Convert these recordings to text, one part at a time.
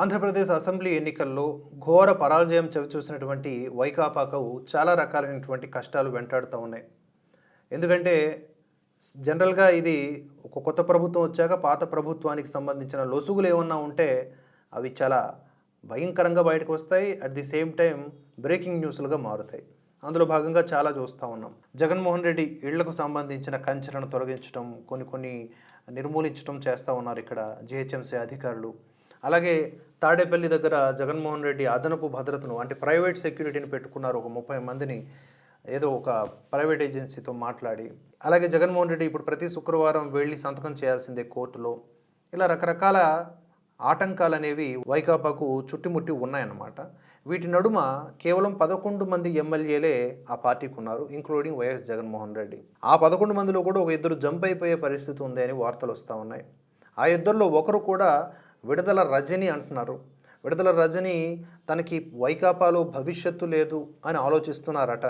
Andhra Pradesh assembly ఎన్నికల్లో ఘోర పరాజయం చవిచూసినటువంటి వైకాపాకు చాలా రకాలైనటువంటి కష్టాలు వెంటాడుతూ ఉన్నాయి. ఎందుకంటే జనరల్గా ఇది ఒక కొత్త ప్రభుత్వం వచ్చాక పాత ప్రభుత్వానికి సంబంధించిన లొసుగులు ఏమన్నా ఉంటే అవి చాలా భయంకరంగా బయటకు వస్తాయి. At the same time breaking న్యూస్లుగా మారుతాయి. అందులో భాగంగా చాలా చూస్తూ ఉన్నాం. జగన్మోహన్ రెడ్డి ఇళ్ళకు సంబంధించిన కంచెలను తొలగించడం కొన్ని కొన్ని నిర్మూలించడం చేస్తూ ఉన్నారు ఇక్కడ జిహెచ్ఎంసీ అధికారులు. అలాగే తాడేపల్లి దగ్గర జగన్మోహన్ రెడ్డి అదనపు భద్రతను అంటే ప్రైవేట్ సెక్యూరిటీని పెట్టుకున్నారు ఒక ముప్పై మందిని ఏదో ఒక ప్రైవేట్ ఏజెన్సీతో మాట్లాడి. అలాగే జగన్మోహన్ రెడ్డి ఇప్పుడు ప్రతి శుక్రవారం వెళ్ళి సంతకం చేయాల్సిందే కోర్టులో. ఇలా రకరకాల ఆటంకాలు అనేవి వైకాపాకు చుట్టుముట్టి ఉన్నాయన్నమాట. వీటి నడుమ కేవలం పదకొండు మంది ఎమ్మెల్యేలే ఆ పార్టీకి ఉన్నారు ఇంక్లూడింగ్ వైఎస్ జగన్మోహన్ రెడ్డి. ఆ పదకొండు మందిలో కూడా ఒక ఇద్దరు జంప్ అయిపోయే పరిస్థితి ఉంది అని వార్తలు వస్తూ ఉన్నాయి. ఆ ఇద్దరిలో ఒకరు కూడా విడుదల రజని అంటున్నారు. విడుదల రజని తనకి వైకాపాలో భవిష్యత్తు లేదు అని ఆలోచిస్తున్నారట.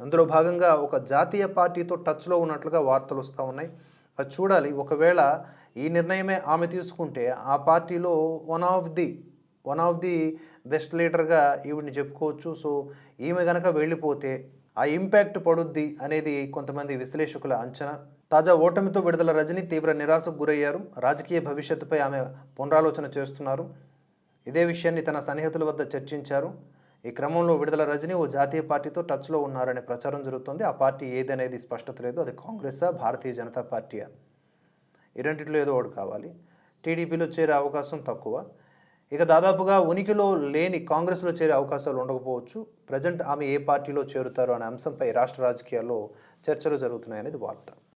అందులో భాగంగా ఒక జాతీయ పార్టీతో టచ్లో ఉన్నట్లుగా వార్తలు వస్తూ ఉన్నాయి. అది చూడాలి. ఒకవేళ ఈ నిర్ణయమే ఆమె తీసుకుంటే ఆ పార్టీలో one of the one of the best లీడర్గా ఈవిడిని చెప్పుకోవచ్చు. సో ఈమె కనుక వెళ్ళిపోతే ఆ ఇంపాక్ట్ పడుద్ది అనేది కొంతమంది విశ్లేషకుల అంచనా. తాజా ఓటమితో విడుదల రజని తీవ్ర నిరాశకు గురయ్యారు. రాజకీయ భవిష్యత్తుపై ఆమె పునరాలోచన చేస్తున్నారు. ఇదే విషయాన్ని తన సన్నిహితుల వద్ద చర్చించారు. ఈ క్రమంలో విడుదల రజని ఓ జాతీయ పార్టీతో టచ్లో ఉన్నారనే ప్రచారం జరుగుతోంది. ఆ పార్టీ ఏదనేది స్పష్టత లేదు. అది కాంగ్రెసా భారతీయ జనతా పార్టీయా? ఈ రెండిట్లో ఏదో ఒకటి కావాలి. టీడీపీలో చేరే అవకాశం తక్కువ. ఇక దాదాపుగా ఉనికిలో లేని కాంగ్రెస్లో చేరే అవకాశాలు ఉండకపోవచ్చు. ప్రజెంట్ ఆమె ఏ పార్టీలో చేరుతారు అనే అంశంపై రాష్ట్ర రాజకీయాల్లో చర్చలు జరుగుతున్నాయనేది వార్త.